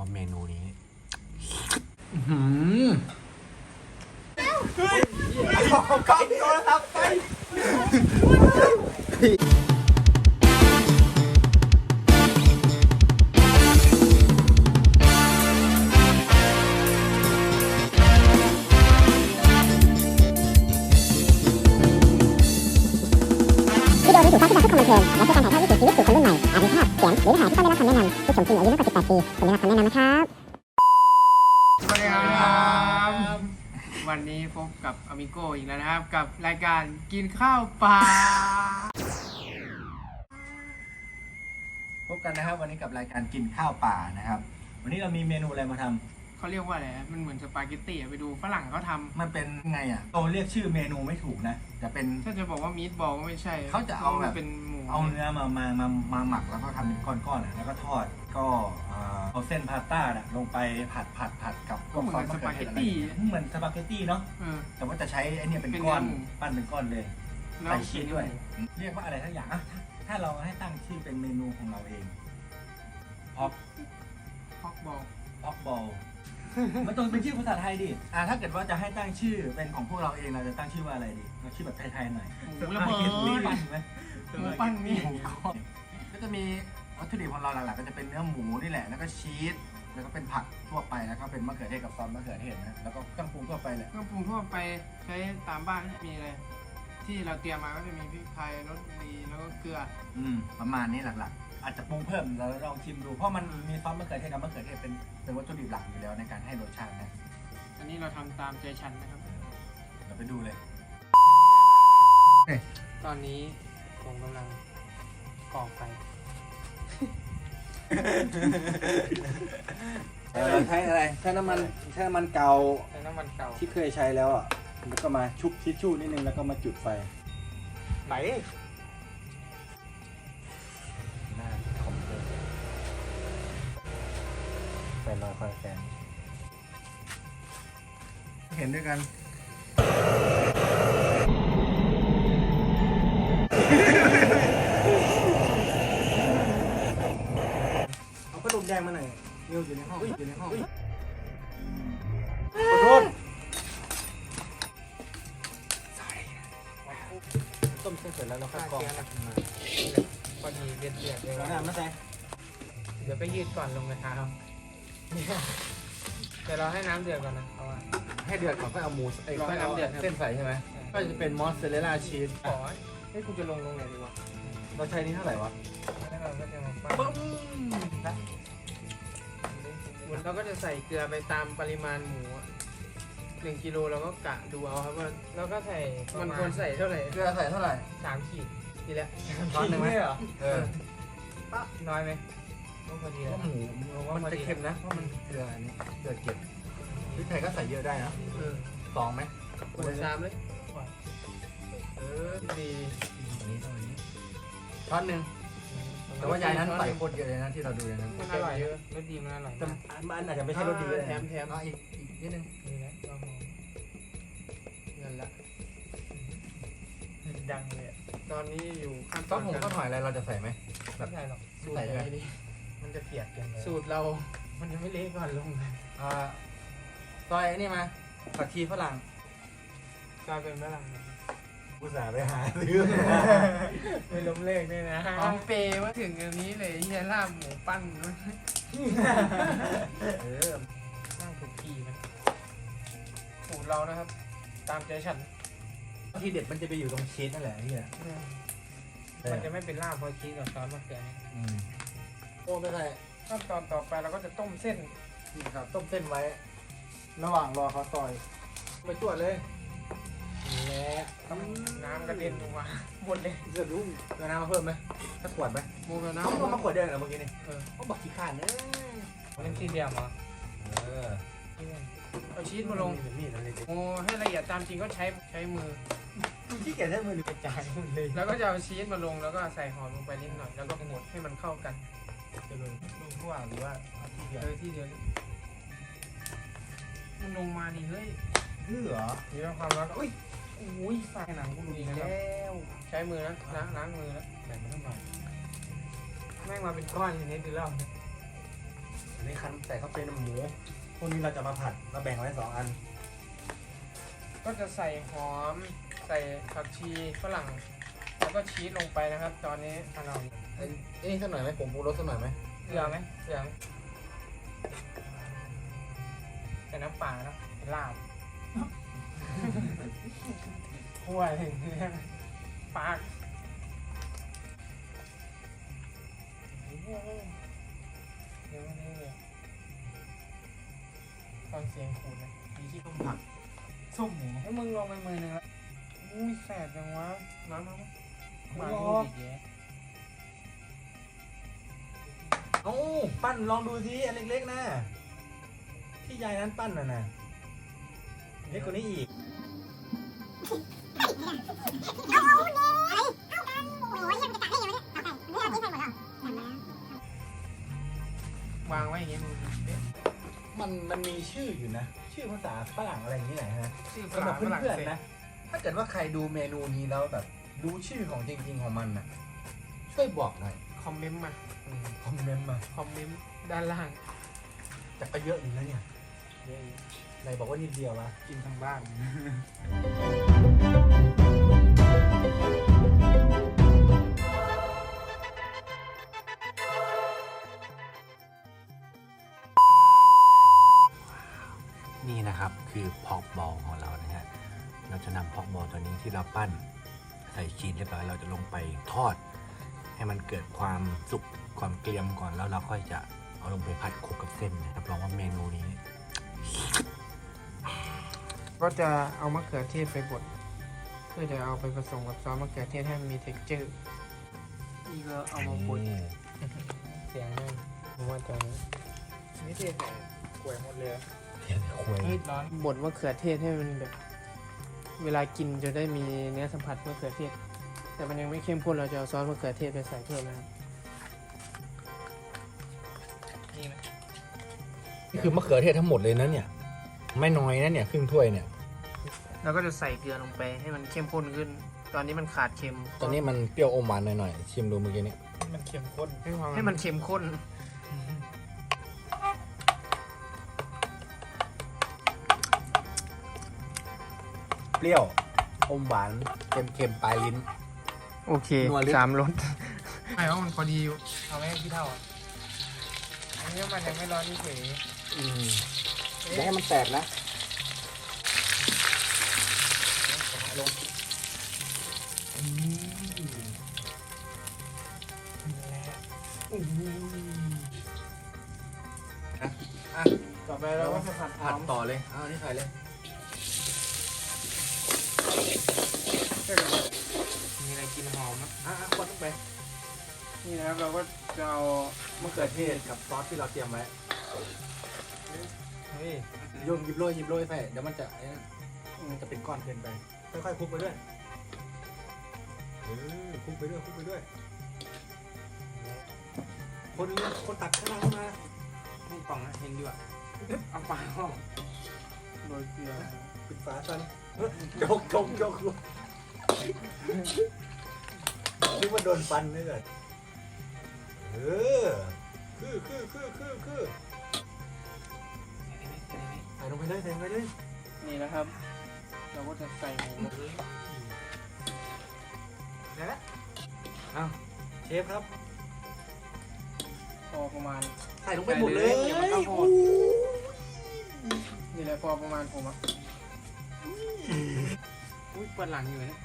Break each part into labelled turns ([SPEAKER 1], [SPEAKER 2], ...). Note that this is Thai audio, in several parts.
[SPEAKER 1] ว่าเมนูนี้
[SPEAKER 2] วิดีโอนี้ถูกสร้างขึ้น มาเพื่อความบันเทิงและเพื่อการถ่ายทอดวิถีชีวิตสู่คนรุ่นใหม่อาจมีภาพเสียงหรือเนื้อหาที่ต้องได้รับคำแนะนำผู้ชมที่มีอายุน้อยกว่า 18 ปีควรได้รับคำแนะนำนะครับ
[SPEAKER 3] สวัสดีครับวันนี้พบกับอ m มิโกอีกแล้วนะครับ กับรายการกินข้าวปลา
[SPEAKER 1] พบกันนะครับวันนี้กับรายการกินข้าวป่านะครับ วันนี้เรามีเมนูอะไรมาทำ
[SPEAKER 3] เขาเรียกว่าอะไรนะมันเหมือนสปาเกตตี้อะไปดูฝรั่งเขาท
[SPEAKER 1] มันเป็นไงอะเราเรียกชื่อเมนูไม่ถูกนะแต่เป็นำ
[SPEAKER 3] ถ้าจะบอกว่ามีดบอลก็ไม่ใช่
[SPEAKER 1] เขาจะเอาแบบ
[SPEAKER 3] พรมันเป็นหมู
[SPEAKER 1] เอาเนื้อมามามามาหมักแล้วก็ทำเป็นก้อนๆอะแล้วก็ทอดก็เอ่อเอาเส้นพาสต้าน่ะลงไปผัดผัดผัดกับพวกซอสมะเขือเทศอะไรอย่างเงี้ยเหมือนสปาเกตตี้เนาะ
[SPEAKER 3] เออ
[SPEAKER 1] แต่ว่าจะใช้ไอเนี่ยเป็น
[SPEAKER 3] เป็น
[SPEAKER 1] ก้อน
[SPEAKER 3] เนื้อหมู
[SPEAKER 1] ปั้นเป็นก้อนเลย
[SPEAKER 3] แล้ว
[SPEAKER 1] ใส่ชีสด้วย เรียกว่าอะไรทั้งอย่างอะถ้าถ้าเราให้ตั้งชื่อเป็นเมนูของเราเองพอก
[SPEAKER 3] ฮอกบอล
[SPEAKER 1] พอกบอล มันต้องเป็นชื่อภาษาไทยดิ อะถ้าเกิดว่าจะให้ตั้งชื่อเป็นของพวกเราเองเราจะตั้งชื่อว่าอะไรดีเราชื่อแบบไทยๆหน่อย
[SPEAKER 3] หมูระเบิ
[SPEAKER 1] หมูปั้นไหม
[SPEAKER 3] หมูปั้นนี่หมู
[SPEAKER 1] ก็จะมีวัตถุดิบของเราหลักๆก็จะเป็นเนื้อหมูนี่แหละ แล้วก็ชีส แล้วก็เป็นผักทั่วไปแล้วก็เป็นมะเขือเทศกับซอสมะเขือเทศนะ แล้วก็เครื่องปรุงทั่วไปแหละ
[SPEAKER 3] เครื่องปรุงทั่วไปใช้ตามบ้านมีอะไรที่เราเตรียมมาก็จะมีพริกไทยรสดีแล้วก็เกลือ
[SPEAKER 1] อืมประมาณนี้หลักๆ อาจจะปรุงเพิ่มเราลองชิมดู เพราะมันมีซอสมะเขือเทศกับมะเขือเทศเป็นเป็นวัตถุดิบหลักอยู่แล้วในการให้รสชาตินะ
[SPEAKER 3] อันนี้เราทำตามใจฉันนะครับ
[SPEAKER 1] เดี๋ยวไปดูเลย
[SPEAKER 3] ตอนนี้ผมกำลังก่อไฟ
[SPEAKER 4] ใช้อะไรใช้น้ำมันใช้น้ำมันเก่า
[SPEAKER 3] ใช้น้ำมันเก่า
[SPEAKER 4] ที่เคยใช้แล้วอะแล้วก็มาชุบทิชชู่นิดนึงแล้วก็มาจุดไฟ
[SPEAKER 3] ไหน
[SPEAKER 4] ไฟลอยไฟแฟน
[SPEAKER 1] เห็นด้วยกัน
[SPEAKER 4] เอาพัดลมแดงมาหน่อยนิวอยู่ในห้องอยู่ในห้องขอโทษต้มเสร็จแล้วเราค่อยกรองกลับมา
[SPEAKER 3] พอดีเดือดเดือดเลย
[SPEAKER 4] เอาน้ำมาใส่
[SPEAKER 3] เดี๋ยวก็ยืดก่อนลงกระทะเอา เดี๋ยวเราให้น้ำเดือดก่อนนะเพราะว่า
[SPEAKER 4] ให้เดือดก่อนค่อยเอาหมูไอ้
[SPEAKER 3] รอให้
[SPEAKER 4] ค่อยเอา
[SPEAKER 3] น้ำเดือดครับ
[SPEAKER 4] เส้นใส่ใช่ไหมก็จะเป็นมอสซาเรลล่าชีส
[SPEAKER 3] ขอให้ยคุณจะลงลงไหนดีวะ
[SPEAKER 4] เราใช้นี้เท่าไหร่วะ
[SPEAKER 3] แล้วเราก็จะมาปั้น
[SPEAKER 4] ปึ้มนะ
[SPEAKER 3] เราก็จะใส่เกลือไปตามปริมาณหมูอะหนึ่งกิโลเราก็กะดูเอาครับว่าแล้วก็ใส่มันควรใส่เท่าไหร่
[SPEAKER 4] เกลือใส่เท่าไหร่
[SPEAKER 3] สามขีดทีละ
[SPEAKER 4] ช้อนหนึ่งไหมเออ
[SPEAKER 3] ปะน้อยไหม ก็พอดี
[SPEAKER 4] เพ
[SPEAKER 3] แล้ว
[SPEAKER 4] ราะหมูมันจะเค็มนะเพราะมันเกลืออันนี้เกลือเก็บพริกไทยก็ใส่เยอะได้นะ
[SPEAKER 3] เออ
[SPEAKER 4] สองไหม
[SPEAKER 3] กดชามเลยเออดี
[SPEAKER 4] อันนี้เท่านี้ช้อนหนึ่งแต่ว่ายายนั้นใส่โคตรเยอะเลยนะที่เราดูเลยนะ
[SPEAKER 3] มันอร่อยเยอะรสดีมันอร่อย
[SPEAKER 4] แต่
[SPEAKER 3] มาก
[SPEAKER 4] มันอาจจะไม่ใช่รสดีก็ได้
[SPEAKER 3] แถมแถม
[SPEAKER 4] อะอีกอีกนิดนึง
[SPEAKER 3] นี่นะก็หอมเงินละ
[SPEAKER 4] ดังเลย
[SPEAKER 3] ตอนนี้อยู่ขั้น
[SPEAKER 4] ซอสหมูก็หน่อยอะไรเราจะใส่ไหม
[SPEAKER 3] ไม่ใช่หรอกสูตร
[SPEAKER 4] ใส่ไหม
[SPEAKER 3] เลยดิ
[SPEAKER 4] มันจะเปียกกันเลย
[SPEAKER 3] สูตรเรา มันยังไม่เละก่อนลงเลย
[SPEAKER 4] อ่าซอยไอ้นี่มาผักชีฝรั่ง
[SPEAKER 3] กลายเป็นฝรั่ง
[SPEAKER 4] อุตส่าห์ไปหาซื้อ
[SPEAKER 3] ไม่ล้มเลขด้วยนะหอมเปย์มาถึงอันนี้เลยเฮียลาบหมูปั้น
[SPEAKER 4] เออ
[SPEAKER 3] นั่งถูกทีนะสูตรเรานะครับ ตามใจฉัน
[SPEAKER 4] ทีเด็ดมันจะไปอยู่ตรงชีสนั่นแหละที่
[SPEAKER 3] มันจะไม่เป็นลาบเพราะชีสกับซอสมะเขือนี่
[SPEAKER 4] อืม โอ้ไม่ใส่
[SPEAKER 3] ขั้นตอนต่อไปเราก็จะต้มเส้น
[SPEAKER 4] นี่ครับต้มเส้นไว้ ระหว่างรอเขาซอย ไปตรวจเลยและ
[SPEAKER 3] น้ำกระเด็นลงมาหมดเลย
[SPEAKER 4] จะรู้เงินน้ำมาเพิ่มไหมถ้าขวดไหม
[SPEAKER 3] โมกับ
[SPEAKER 4] น้ำ
[SPEAKER 3] น้ำ
[SPEAKER 4] เพิ่มาขวดเดียวเหรอเมื่อกี้นี่
[SPEAKER 3] เออ
[SPEAKER 4] เขาบอกขี้ขาดเนอะ
[SPEAKER 3] เล่นที่เดียวเหรอ
[SPEAKER 4] เออ
[SPEAKER 3] เอาชีสมาลง
[SPEAKER 4] มีดอะไรดิ
[SPEAKER 3] โอ้ให้ละเอียดตามจริงก็ใช้ใช้มือ
[SPEAKER 4] ขี้เกียจใช้มือหรือกระจายหมดเลย
[SPEAKER 3] แล้วก็จะเอาชีสมาลงแล้วก็ใส่หอมลงไปนิดหน่อยแล้วก็กดให้มันเข้ากัน
[SPEAKER 4] จะลงลงทั่วหรือว่าเอาที่เดียว
[SPEAKER 3] เออที่เดียวนี่มันลงมาดิเฮ้ย
[SPEAKER 4] ดื้อเหรอ
[SPEAKER 3] มีความร้อนอุ้ยอุ้ยฝาหนังกูหลุดอีกแล้ว ใช้มือนะล้างล้างมือแล้ว
[SPEAKER 4] แบ่งมันหน่อย
[SPEAKER 3] แม่งมาเป็นก้อนอย่างนี้ดูแล้ว
[SPEAKER 4] อันนี้คันใส่เข้าไปในหมูพวกนี้เราจะมาผัดเราแบ่งไว้สองอัน
[SPEAKER 3] ก็จะใส่หอม ใส่ผักชีฝรั่ง แล้วก็ชีสลงไปนะครับ ตอนนี้ทานเอา
[SPEAKER 4] เอ้ยเอ้ยสักหน่อยไหมผมปรุงรสสักหน่อยไหม
[SPEAKER 3] เกลือไหมเกลือไหมใส่น้ำปลาเนอะเป็นลาบคั่วถึงปากโอ้โหเดี๋ยวนี้เลยฟังเสียงขูดนะมีที่ต้มผัก
[SPEAKER 1] ส้มหมู
[SPEAKER 3] ให้มึงลองไปมือหนึ่งละอุ้ยแสบจังวะน้ำน้ำ
[SPEAKER 4] ไม่
[SPEAKER 3] มา
[SPEAKER 4] หร
[SPEAKER 3] ดู
[SPEAKER 4] อก
[SPEAKER 3] ดิแย่
[SPEAKER 4] เอ้าปั้นลองดูสิอันเล็กๆนะที่ยายนั้นปั้นน่ะนะเล็กกว่านี้อีก
[SPEAKER 3] วางไว้อย่างงี้ย
[SPEAKER 4] มันมันมีชื่ออยู่นะ ชื่อภาษาฝรั่งอะไรอย่างนี้ไหนฮะ
[SPEAKER 3] ชื่อ
[SPEAKER 4] สำหรับเพื่อนๆนะ ถ้าเกิดว่าใครดูเมนูนี้แล้วแบบ รู้ชื่อของจริงๆของมันนะช่วยบอกหน่อย
[SPEAKER 3] คอมเมนต์มา
[SPEAKER 4] อืมคอมเมนต์มา
[SPEAKER 3] คอมเมนต์ด้านล่าง
[SPEAKER 4] แต่ก็เยอะอยู่นะเนี่ยไหนบอกว่านิดเดียววะ
[SPEAKER 3] กินทางบ้าน
[SPEAKER 5] นี่ เกรียมก่อนแล้วเราค่อยจะเอาลงไปผัดคลุกกับเส้นนะรับรองว่าเมนูนี้
[SPEAKER 3] ก็จะเอามะเขือเทศไปบดเพื่อจะเอาไปผสมกับซอสมะเขือเทศให้มันมี texture นี่ก็เอามาบดเสียงนั่นผมว่าจะไม่เทใส่กล้วยหมดเลย
[SPEAKER 5] เทียนควย
[SPEAKER 3] เฮ้ยร้อนบดมะเขือเทศให้มันแบบ เวลากินจะได้มีเนื้อสัมผัสมะเขือเทศ แต่มันยังไม่เข้มข้นเราจะเอาซอสมะเขือเทศไปใส่เพิ่มนะครับ นี่
[SPEAKER 4] คือมะเขือเทศทั้งหมดเลยนะเนี่ย ไม่น้อยนะเนี่ยครึ่งถ้วยเนี่ย
[SPEAKER 3] เราก็จะใส่เกลือลงไปให้มันเข้มข้นขึ้น ตอนนี้มันขาดเค็ม
[SPEAKER 4] ตอนนี้มันเปรี้ยวอมหวานหน่อยๆชิมดูเมื่อกี้นี้
[SPEAKER 3] มันเข้มข้นให้มันเข้มข้น
[SPEAKER 4] เปรี้ยวอมหวานเค็มๆปลายลิ้น
[SPEAKER 3] โอเค
[SPEAKER 4] นัวลึก
[SPEAKER 3] สามรส ไม่ว่ามันพอดีอยู่เอาไว้ให้พี่เท่าอันนี้มันยังไม่ร้อนนี่เฉย
[SPEAKER 4] อืม อย่าให้มันแตกนะลงอืมอะ
[SPEAKER 3] ต่อไปเราก็จะผัดหอ
[SPEAKER 4] ผัด
[SPEAKER 3] ม
[SPEAKER 4] ต่อเลยเอาอันนี้ใส่เลย
[SPEAKER 3] มีอะไรกินหอมนะ
[SPEAKER 4] อะอะคนลงไป
[SPEAKER 3] นี่นะครับเราก็จะเอามะเขื
[SPEAKER 4] เกิ
[SPEAKER 3] อ
[SPEAKER 4] ด
[SPEAKER 3] เท
[SPEAKER 4] เท
[SPEAKER 3] ศ
[SPEAKER 4] ศกับซอสที่เราเตรียมไว้
[SPEAKER 3] เฮ้ย
[SPEAKER 4] โยนหยิบโรยหยิบโรยใส่เดี๋ยวมันจะไอ้นั่นมันจะเป็นก้อนเกินไป ค่อยๆคลุกไปด้วยเออคลุกไปด้วยคลุกไปด้วย คนคนตักข้างล่างมา
[SPEAKER 3] นี่กล่องนะเห็นดีกว่าเอาปลาเข้าโรยเกลือ
[SPEAKER 4] ปิดฝาซันเฮ้ยยกยกยกยกนึกว่าโดนฟันนี่เลยเออคือคือคือคือคือใส่ลงไป เลยใส่ลงไปเลย
[SPEAKER 3] นี่นะครับ เราก็จะใส่หมูลงไป
[SPEAKER 4] นะเอาเชฟครับ
[SPEAKER 3] พอประมาณ
[SPEAKER 4] ใส่ลงไปหมดเลย
[SPEAKER 3] ใส่เลยเดี๋ยวมันเข้าหมด
[SPEAKER 4] โอ้ย
[SPEAKER 3] นี่แหละพอประมาณผมอะอุ้ยปวดหลังอยู่เนี่ย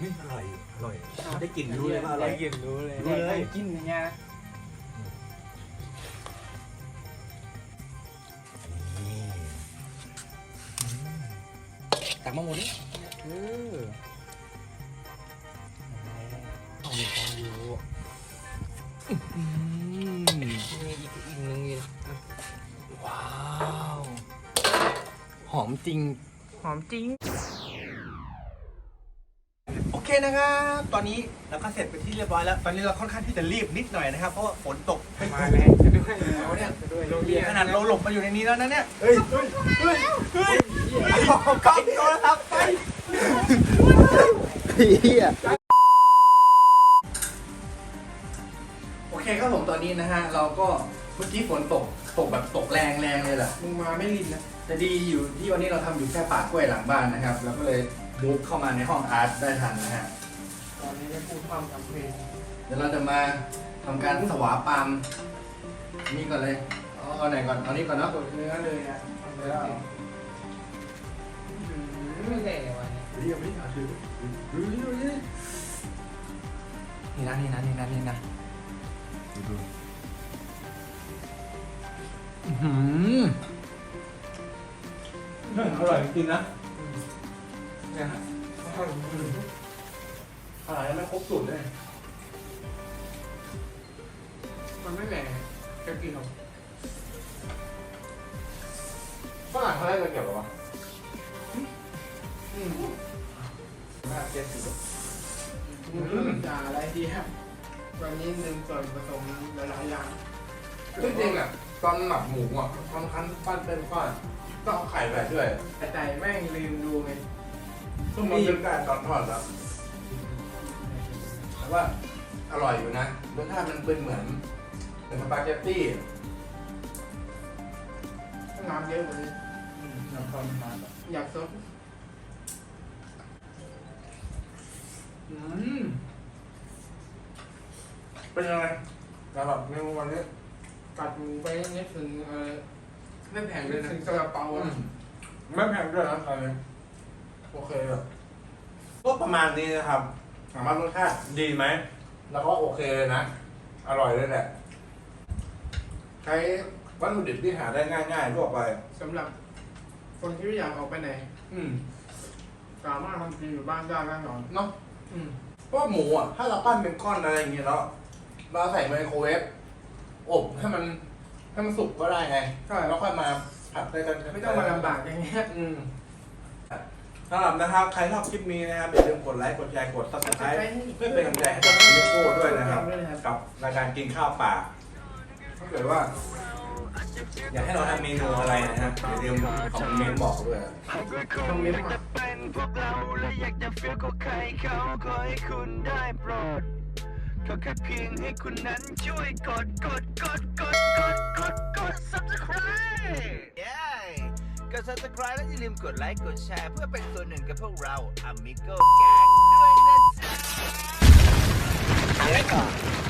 [SPEAKER 4] นี่อร่อย อร่อย ได้กลิ่นรู้เลยว่าอร่อย
[SPEAKER 3] ได้กลิ่นรู้เลย
[SPEAKER 4] รู้เลย
[SPEAKER 3] กินอย่างเงี้ยนะ
[SPEAKER 4] ตักมาหมดนี่เออเอามีความอยู่มีอีกอีกหนึ่งอีกว้าว หอมจริง
[SPEAKER 3] หอมจริง
[SPEAKER 1] โอเคนะครับ ตอนนี้เราก็เสร็จไปที่เรียบร้อยแล้ว ตอนนี้เราค่อนข้างที่จะรีบนิดหน่อยนะครับ เพราะว่าฝนตกเป็น
[SPEAKER 3] มาแรงจะ ด้วย
[SPEAKER 1] แล้วเนี่
[SPEAKER 3] ยโรงเรียน
[SPEAKER 1] ขนาดเราหลบมาอยู่ในนี้แล้วนะเนี่ย
[SPEAKER 4] เฮ้ย
[SPEAKER 1] เฮ้ยเฮ้ยเอากล้องโทรศัพท์ไป
[SPEAKER 4] เฮียโอเคครับผมตอนนี้นะฮะเราก็เมื่อกี้ฝนตกตกแบบตกแรงแรงเลยแหละ
[SPEAKER 3] มึงมาไม่ลินนะ
[SPEAKER 4] แต่ดีอยู่ที่วันนี้เราทำอยู่แค่ป่ากล้วยหลังบ้านนะครับเราก็เลยมูฟเข้ามาในห้องอาร์ตได้ทันนะฮะ
[SPEAKER 3] ตอนนี้ได้พูดความทำเพลง
[SPEAKER 4] เดี๋ยวเราจะมาทำการสวาปาม นี่ก่อนเลยเอาเอาไหนก่อนเอานี้ก่อนเนาะ
[SPEAKER 3] สดเนื้อเลยอะทำแล้วไม่แน่วันนี้
[SPEAKER 4] เรียบนี่อะถือดูดูดูนี่นะนี่นะนี่นะนี่นะดูดูอื้อหือ
[SPEAKER 5] อร่อยจริงๆนะเนี่ยอร่อยแล้วไม่ครบสูตรเลย
[SPEAKER 3] มันไม่แหน่ จะกินหรอก
[SPEAKER 5] ฝรั่งเขาได้จะเกี่ยวกับวะ
[SPEAKER 3] อืม
[SPEAKER 5] น่าเก็ตสุด
[SPEAKER 3] ด่าอะไรดีครับวันนี้หนึ่งส่วนผสมหลายๆอย่าง
[SPEAKER 5] จริงๆอะตอนหมักหมูอะตอนคั้นปั้นเป็นก้อนต้องเอาไข่ใส่ด้วย
[SPEAKER 3] แต่ใจแม่งลืมดูไง
[SPEAKER 5] ซึ่งมันเป็นการตอนทอดแล้ว
[SPEAKER 4] แต่ว่าอร่อยอยู่นะรสชาติมันเป็นเหมือน เหมือนสปาเกตตี้
[SPEAKER 3] น้ำเยอะกว่านี้
[SPEAKER 5] น้ำตาลมา
[SPEAKER 3] อยากซด
[SPEAKER 5] อืมเป็นยังไงสำหรับเมนูวันนี้
[SPEAKER 3] กัดหมูไปนิดถึงเออ
[SPEAKER 4] ไม่แพงเลยนะ
[SPEAKER 3] ถึงซาลาเปา
[SPEAKER 5] อื
[SPEAKER 3] อะ
[SPEAKER 5] มไม่แพงด้วยนะอันนี้โอเคอะก็ประมาณนี้นะครับถามว่ารสชาติดีไหม แล้วก็โอเคเลยนะ อร่อยเลยแหละ ใช้วัตถุดิบที่หาได้ง่ายๆทั่วไป
[SPEAKER 3] สำหรับคนที่ไม่อยากออกไปไหน
[SPEAKER 5] อืม
[SPEAKER 3] สามารถทำกินอยู่บ้านได้แน่นอน
[SPEAKER 5] เนาะ
[SPEAKER 3] อืม
[SPEAKER 5] เพราะหมูอะถ้าเราปั้นเป็นก้อนอะไรอย่างเงี้ยแล้วเราใส่ไมโครเวฟอบให้มันให้มันสุกก็ได้ไงใช่แล้วค่อยมาผัดด้วยกัน
[SPEAKER 3] ไม่ต้องมาลำบากอย่างเงี้ย
[SPEAKER 5] อืมสำหรับนะครับ ใครชอบคลิปนี้นะครับอย่าลืมกดไลค์กดแชร์กดซับสไครต์เพื่อเป็นกำลังใจให้กับคุณลิโก้ด้วยนะครับ กับรายการกินข้าวป่า ถ้าเกิดว่า อยากให้เราทำเมนูอะไรนะครับอย่าลืมคอมเมนต์บอกด้วย
[SPEAKER 3] คอมเมนต์มา
[SPEAKER 6] เป็นพวกเราและอยากจะเฟี้ยวกับใครเขาขอให้คุณได้โปรดขอแค่เพียงให้คุณนั้นช่วยกดกดกดกดกดกดกด subscribe เย้กด subscribe และอย่าลืมกดไลค์กดแชร์เพื่อเป็นส่วนหนึ่งกับพวกเรา Amigo Gang ด้วยนะจ๊ะ